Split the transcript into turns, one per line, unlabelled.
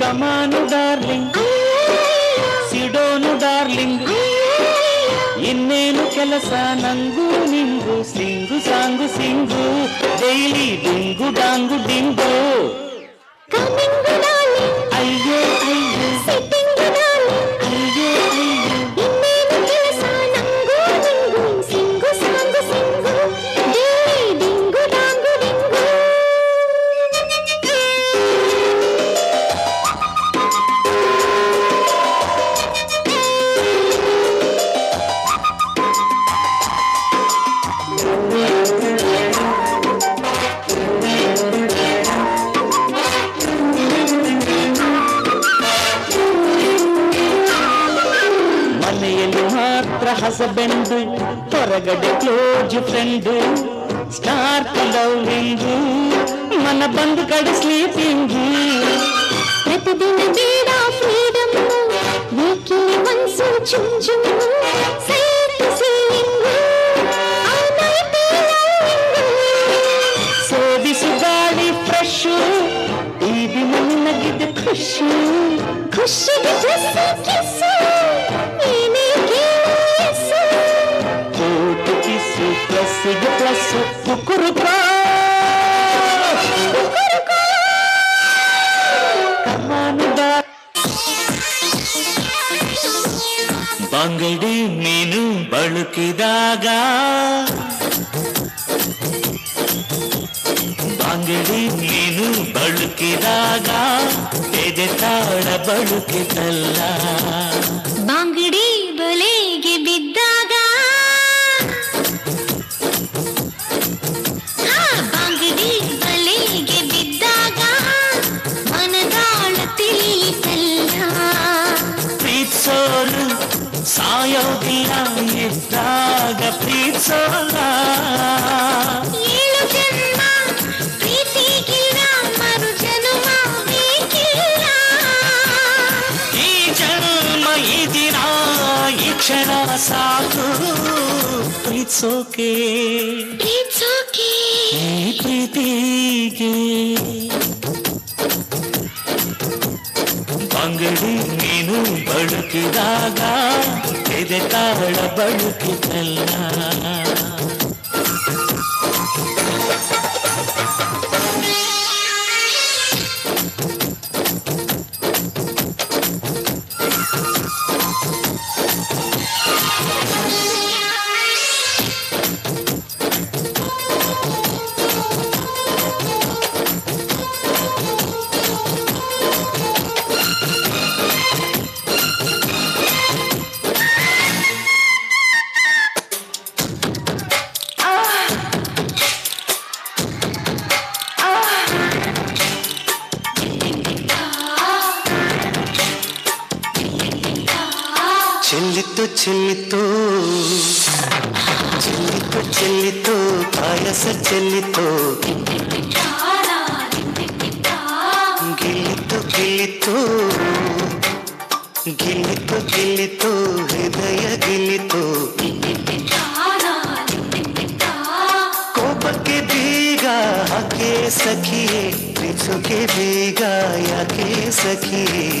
ಕಮಾನು darling ಸಿಡೋನು darling ಇನ್ನೇನು ಕೆಲಸ ನಂಗು ನಿಂಗು ಸಿಂಗು ಸಾಂಗು ಸಿಂಗು ಡೈಲಿ ಡಿಂಗು ಡಾಂಗು ಡಿಂಗು హస్బెండ్ పొరగడి క్లోజ్ ఫ్రెండ్ స్టార్ లవింగ్ మన బంధు కడ స్లీపింగ్.
ప్రతిదిన బీడా ఫ్రీడమ్ వీక్లీ వన్స్ జుమ్ జుమ్ సేట్ సీయింగ్
సేవిసు గాలి ఫ్రెష్ ఇది మన గిది ఖుషి.
ఖుషి కిస్ కిస్
ಪ್ಲಸ್ಸಿಗೆ ಪ್ಲಸ್ ಕುಕ್ಕುರುಕೋ ಕಮಾನುದ ಬಂಗಡಿ ಮೀನು ಬಳುಕಿದಾಗ ಬಂಗಡಿ ಮೀನು ಬಳುಕಿದಾಗ ಎದೆ ತಾಳ ಬಳುಕಿತಲ್ಲ
ಬಾಂಗಡಿ
ಈ ದಿನ ಈ ಕ್ಷಣ ಸಾಕು ಪ್ರೀತ್ಸೋಕೆ
ಪ್ರೀತ್ಸೋಕೆ
ಈ ಪ್ರೀತಿಗೆ ಬಳುಕಿದಾಗ ಎದೆ
तो चली तो चली तो चली तो पाया से चली तो। गिली तो गिली तो गिली तो गिली तो हृदय तो। के भीगा आके के या के